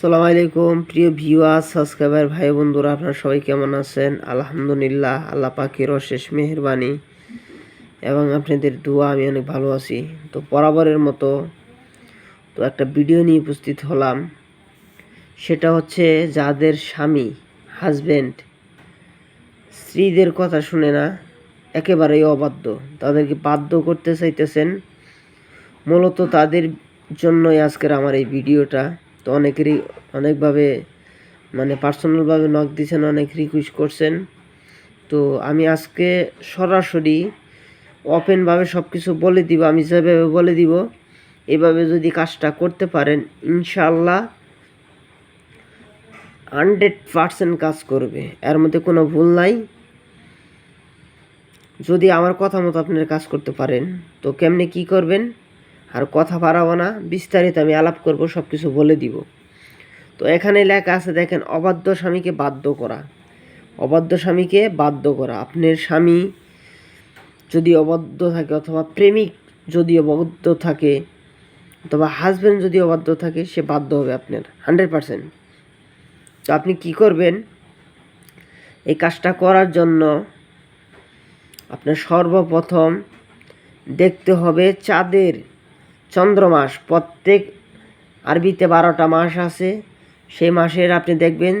সালাম আলাইকুম। প্রিয় ভিউয়ার সাবস্ক্রাইবার ভাই বন্ধুরা, আপনারা সবাই কেমন আছেন? আলহামদুলিল্লাহ, আল্লাহ পাখির অশেষ মেহরবানি। এবং আপনাদের দোয়া, আমি অনেক ভালো আছি। তো বরাবরের মতো তো একটা ভিডিও নিয়ে উপস্থিত হলাম। সেটা হচ্ছে যাদের স্বামী হাজবেন্ড স্ত্রীদের কথা শুনে না, একেবারেই অবাধ্য। তাদেরকে বাধ্য করতে চাইতেছেন। মূলত তাদের জন্যই আজকের আমার এই ভিডিওটা। তো অনেকেরই অনেকভাবে মানে পার্সোনালভাবে নক দিয়েছেন অনেক রিকোয়েস্ট করছেন। তো আমি আজকে সরাসরি ওপেনভাবে সব কিছু বলে দিব, আমি যেভাবে বলে দিব, এভাবে যদি কাজটা করতে পারেন ইনশাল্লাহ হান্ড্রেড পার্সেন্ট কাজ করবে। এর মধ্যে কোনো ভুল নাই। যদি আমার কথা মতো আপনার কাজ করতে পারেন, তো কেমনে কি করবেন? আর কথা বাড়াবো না, বিস্তারিত আমি আলাপ করব সব কিছু বলে দিব। তো এখানে লেখা আছে, দেখেন, অবাধ্য স্বামীকে বাধ্য করা। অবাধ্য স্বামীকে বাধ্য করা। আপনার স্বামী যদি অবাধ্য থাকে অথবা প্রেমিক যদি অবাধ্য থাকে অথবা হাজব্যান্ড যদি অবাধ্য থাকে, সে বাধ্য হবে আপনার, হান্ড্রেড পারসেন্ট। তো আপনি কি করবেন? এই কাজটা করার জন্য আপনার সর্বপ্রথম দেখতে হবে চাঁদের চন্দ্রমাস, প্রত্যেক আরবিতে বারোটা মাস আছে। সেই মাসের আপনি দেখবেন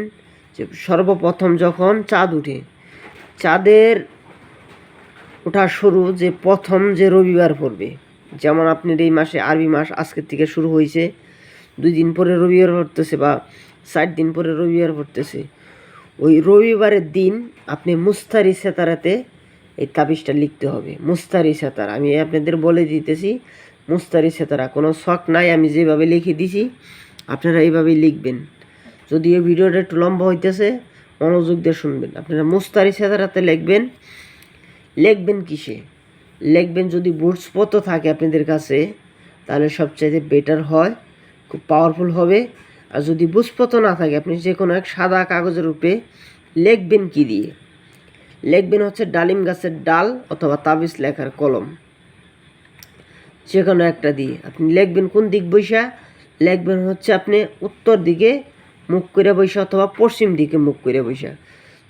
যে সর্বপ্রথম যখন চাঁদ উঠে, চাঁদের ওঠা শুরু যে প্রথম যে রবিবার পড়বে, যেমন আপনার এই মাসে আরবি মাস আজকের থেকে শুরু হয়েছে, দুই দিন পরে রবিবার পড়তেছে বা ষাট দিন পরে রবিবার পড়তেছে, ওই রবিবারের দিন আপনি মুস্তারি সেতারাতে এই তাবিজটা লিখতে হবে। মুস্তারি সেতার, আমি আপনাদের বলে দিতেছি মুস্তারি সেতারা, কোনো শখ নাই আমি যেভাবে লিখে দিছি, আপনারা এইভাবেই লিখবেন। যদি এই ভিডিওটা একটু লম্বা হইতেছে, মনোযোগ দিয়ে শুনবেন। আপনারা মুস্তারি সেতারাতে লিখবেন লিখবেন কিসে? লিখবেন যদি বুটসপত্র থাকে আপনাদের কাছে, তাহলে সবচাইতে বেটার হয়, খুব পাওয়ারফুল হবে। আর যদি বুঝপত্র না থাকে, আপনি যে কোনো এক সাদা কাগজের রূপে লিখবেন কি দিয়ে? লিখবেন হচ্ছে ডালিম গাছের ডাল অথবা তাবিজ লেখার কলম। যে কোনো একটা দিয়ে। আপনি লিখবেন কোন দিক বৈশা, লিখবেন হচ্ছে আপনি উত্তর দিকে মুখ করে বৈশা অথবা পশ্চিম দিকে মুখ করে বৈশা।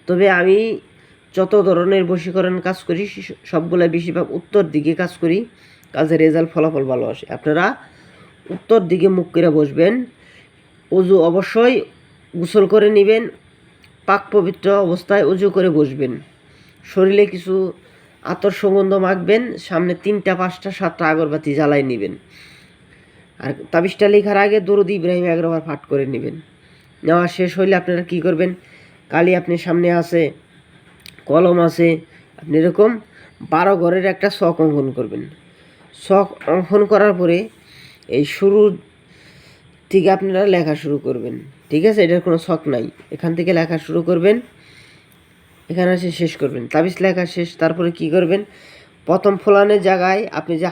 তবে আমি যত ধরনের বশীকরণ কাজ করি সবগুলো বেশিরভাগ উত্তর দিকে কাজ করি, কাজের রেজাল্ট, ফলাফল ভালো আসে। আপনারা উত্তর দিকে মুখ করে বসবেন উজু অবশ্যই গোসল করে নেবেন, পাক পবিত্র অবস্থায় উজু করে বসবেন। শরীরে কিছু আতর সুগন্ধ মাখবেন, সামনে তিনটা, পাঁচটা, সাতটা আগরবাতি জ্বালাই নেবেন। আর তাবিজটা লেখার আগে দরুদ ইব্রাহিম একবার পাঠ করে নেবেন। নেওয়া শেষ হইলে আপনারা কি করবেন? কালি আপনি সামনে আছে, কলম আছে, আপনি এরকম বারো ঘরের একটা শখ অঙ্কন করবেন। শখ অঙ্কন করার পরে এই শুরু থেকে আপনারা লেখা শুরু করবেন। ঠিক আছে? এটার কোনো শখ নাই। এখান থেকে লেখা শুরু করবেন। এখানে এসে শেষ করবেন। তাবিজ লেখা শেষ, তারপরে কি করবেন? প্রথম ফোলানের জায়গায় আপনি যে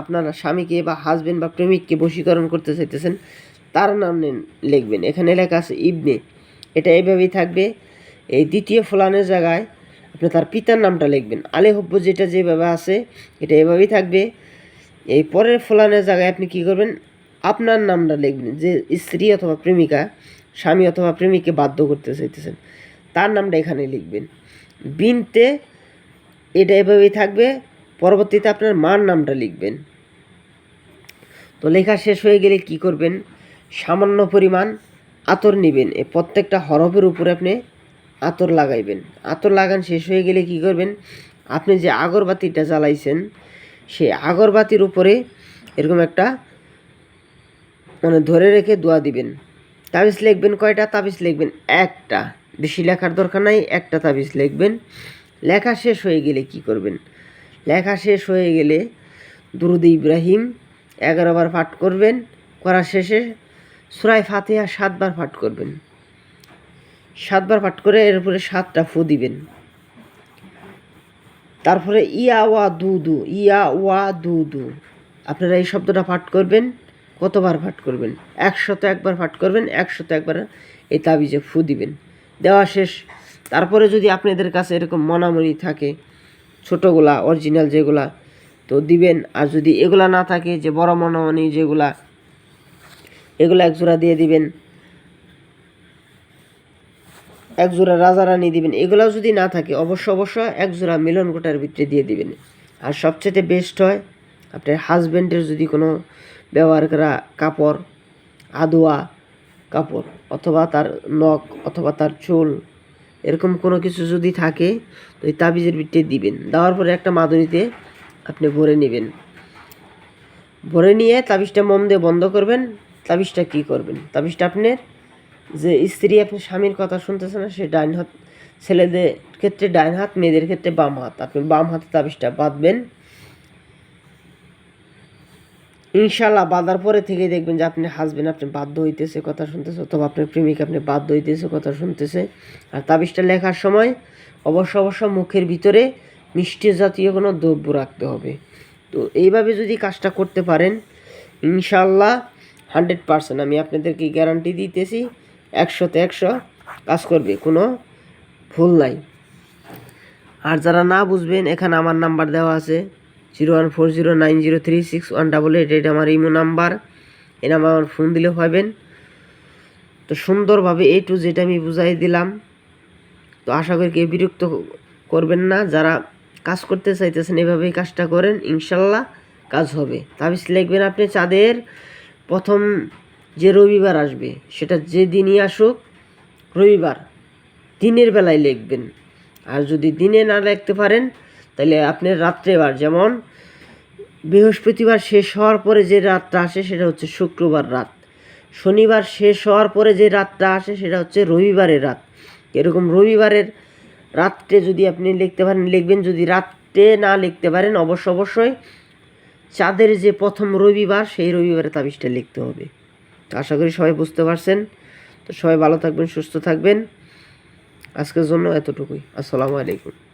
আপনার স্বামীকে বা হাজবেন্ড বা প্রেমিককে বশীকরণ করতে চাইতেছেন, তার নাম লিখবেন। এখানে লেখা আছে ইবনে। এটা এইভাবেই থাকবে। এই দ্বিতীয় ফোলানের জায়গায় আপনি তার পিতার নামটা লিখবেন। আলে হব্য যেটা যেভাবে আছে, এটা এভাবেই থাকবে। এই পরের ফোলানের জায়গায় আপনি কি করবেন? আপনার নামটা লিখবেন যে স্ত্রী অথবা প্রেমিকা, স্বামী অথবা প্রেমিককে বাধ্য করতে চাইতেছেন। তার নামটা এখানে লিখবেন। বিনতে এটা এভাবেই থাকবে, পরবর্তীতে আপনার মার নামটা লিখবেন। তো লেখা শেষ হয়ে গেলে কি করবেন? সামান্য পরিমাণ আতর নেবেন। এ প্রত্যেকটা হরফের উপরে আপনি আতর লাগাইবেন। আতর লাগান শেষ হয়ে গেলে কি করবেন? আপনি যে আগরবাতিটা জ্বালাইছেন, সেই আগরবাতির উপরে এরকম একটা মানে ধরে রেখে দোয়া দিবেন। তাবিজ লিখবেন কয়টা? তাবিজ লিখবেন একটা। বেশি লেখার দরকার নাই, একটা তাবিজ লিখবেন। লেখা শেষ হয়ে গেলে কি করবেন? লেখা শেষ হয়ে গেলে দুরুদ ইব্রাহিম এগারো বার পাঠ করবেন, করা শেষে সুরাই ফাতেহা সাতবার পাঠ করবেন। সাতবার পাঠ করে এর উপরে সাতটা ফু দিবেন। তারপরে ইয়া ওয়া দু দু, ইয়া ওয়া দু দু। আপনারা এই শব্দটা পাঠ করবেন, কতবার পাঠ করবেন? একশত একবার পাঠ করবেন, একশত একবার এই তাবিজে ফু দিবেন। দেওয়া শেষ। তারপরে যদি আপনাদের কাছে এরকম মনামনি থাকে, ছোটোগুলা অরিজিনাল যেগুলা, তো দিবেন। আর যদি এগুলা না থাকে, যে বড় মনামনি যেগুলা, এগুলো এক জোড়া দিয়ে দিবেন। এক জোড়া রাজা রানী দিবেন। এগুলাও যদি না থাকে, অবশ্য অবশ্য এক জোড়া মিলন গোটার ভিতরে দিয়ে দিবেন। আর সবচেয়ে বেস্ট হয়, আপনার হাজব্যান্ডের যদি কোনো ব্যবহার করা, কাপড়, আদোয়া কাপড় অথবা তার নখ অথবা তার চুল, এরকম কোনো কিছু যদি থাকে, তো এই তাবিজের ভিতরে দিবেন। দেওয়ার পরে একটা মাদুরিতে আপনি ভরে নেবেন। ভরে নিয়ে তাবিজটা মম দিয়ে বন্ধ করবেন। তাবিজটা কি করবেন? তাবিজটা আপনার যে স্ত্রী আপনি স্বামীর কথা শুনতেছে না, সে ডাইন হাত, ছেলেদের ক্ষেত্রে ডাইন হাত, মেয়েদের ক্ষেত্রে বাম হাত। আপনি বাম হাতে তাবিজটা বাঁধবেন। ইনশাল্লাহ বাঁধার পরে থেকে দেখবেন যে আপনি হাসবেন আপনি বাধ্য হইতেছে, কথা শুনতেছে, অথবা আপনার প্রেমিক আপনি বাধ্য হইতেছে, কথা শুনতেছে। আর তাবিজটা লেখার সময় অবশ্য অবশ্য মুখের ভিতরে মিষ্টি জাতীয় কোনো দ্রব্য রাখতে হবে। তো এইভাবে যদি কাজটা করতে পারেন, ইনশাল্লাহ হান্ড্রেড পারসেন্ট আমি আপনাদেরকে গ্যারান্টি দিতেছি, একশোতে একশো কাজ করবে, কোনো ভুল নাই। আর যারা না বুঝবেন, এখানে আমার নাম্বার দেওয়া আছে। Zero one four zero nine zero three six one double eight, এটা আমার ইমো নাম্বার। এই নাম্বার আমার ফোন দিলে পাবেন। তো সুন্দরভাবে এ টু যেটা আমি বুঝাই দিলাম। তো আশা করি কেউ বিরক্ত করবেন না। যারা কাজ করতে চাইতেছেন, এভাবেই কাজটা করেন, ইনশাল্লাহ কাজ হবে। তাবিজ লিখবেন আপনি চাঁদের প্রথম যে রবিবার আসবে, সেটা যে দিনই আসুক, রবিবার, দিনের বেলায় লিখবেন। আর যদি দিনে না লিখতে পারেন তাহলে আপনি রাত্রেবার, যেমন বৃহস্পতিবার শেষ হওয়ার পরে যে রাতটা আসে সেটা হচ্ছে শুক্রবার রাত। শনিবার শেষ হওয়ার পরে যে রাতটা আসে সেটা হচ্ছে রবিবারের রাত। এরকম রবিবারের রাত্রে যদি আপনি লিখতে পারেন, লিখবেন, যদি রাত্রে না লিখতে পারেন, অবশ্য অবশ্যই চাঁদের যে প্রথম রবিবার, সেই রবিবারে তাবিজটা লিখতে হবে। আশা করি সবাই বুঝতে পারছেন। তো সবাই ভালো থাকবেন, সুস্থ থাকবেন। আজকের জন্য এতটুকুই। আসসালামু আলাইকুম।